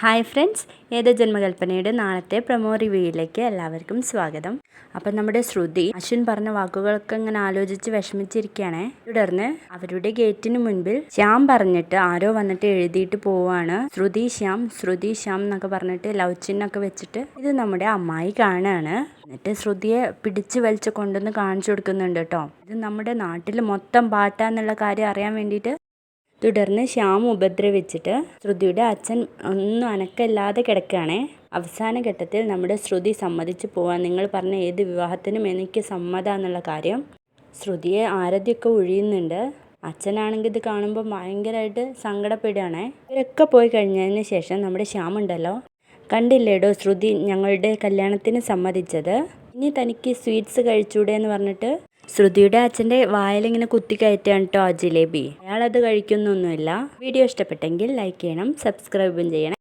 Hi friends ഏത് ജന്മകൽപ്പനയുടെ നാളത്തെ promo റിവ്യൂയിലേക്ക് എല്ലാവർക്കും സ്വാഗതം. അപ്പം നമ്മുടെ ശ്രുതി അശ്വിൻ പറഞ്ഞ വാക്കുകളൊക്കെ ഇങ്ങനെ ആലോചിച്ച് വിഷമിച്ചിരിക്കുകയാണ്. തുടർന്ന് അവരുടെ ഗേറ്റിന് മുൻപിൽ ശ്യാം പറഞ്ഞിട്ട് ആരോ വന്നിട്ട് എഴുതിയിട്ട് പോവാണ് ശ്രുതി ശ്യാം ശ്രുതി ശ്യാം എന്നൊക്കെ പറഞ്ഞിട്ട് ലവ് ചിന്നൊക്കെ വെച്ചിട്ട് ഇത് നമ്മുടെ അമ്മായി കാണുകയാണ്. എന്നിട്ട് ശ്രുതിയെ പിടിച്ച് വലിച്ച് കൊണ്ടുവന്ന് കാണിച്ചു കൊടുക്കുന്നുണ്ട് കേട്ടോ. ഇത് നമ്മുടെ നാട്ടിൽ മൊത്തം പാട്ടാന്നുള്ള കാര്യം അറിയാൻ വേണ്ടിയിട്ട് തുടർന്ന് ശ്യാം ഉപദ്രവിച്ചിട്ട് ശ്രുതിയുടെ അച്ഛൻ ഒന്നും അനക്കല്ലാതെ കിടക്കുകയാണേ. അവസാന ഘട്ടത്തിൽ നമ്മുടെ ശ്രുതി സമ്മതിച്ചു പോവാൻ നിങ്ങൾ പറഞ്ഞ ഏത് വിവാഹത്തിനും എനിക്ക് സമ്മതമാണെന്നുള്ള കാര്യം ശ്രുതിയെ ആരതിയൊക്കെ ഒഴിയുന്നുണ്ട്. അച്ഛനാണെങ്കിൽ ഇത് കാണുമ്പോൾ ഭയങ്കരമായിട്ട് സങ്കടപ്പെടുകയാണേ. ഇവരൊക്കെ പോയി കഴിഞ്ഞതിന് ശേഷം നമ്മുടെ ശ്യാം ഉണ്ടല്ലോ. കണ്ടില്ലേടോ ശ്രുതി ഞങ്ങളുടെ കല്യാണത്തിന് സമ്മതിച്ചത്? ഇനി തനിക്ക് സ്വീറ്റ്സ് കഴിച്ചൂടെ എന്ന് പറഞ്ഞിട്ട് ശ്രുതിയുടെ അച്ഛന്റെ വായിലിങ്ങനെ കുത്തി കയറ്റാണ് കേട്ടോ ആ ജിലേബി. അയാളത് കഴിക്കുന്നൊന്നുമില്ല. വീഡിയോ ഇഷ്ടപ്പെട്ടെങ്കിൽ ലൈക്ക് ചെയ്യണം സബ്സ്ക്രൈബും ചെയ്യണം.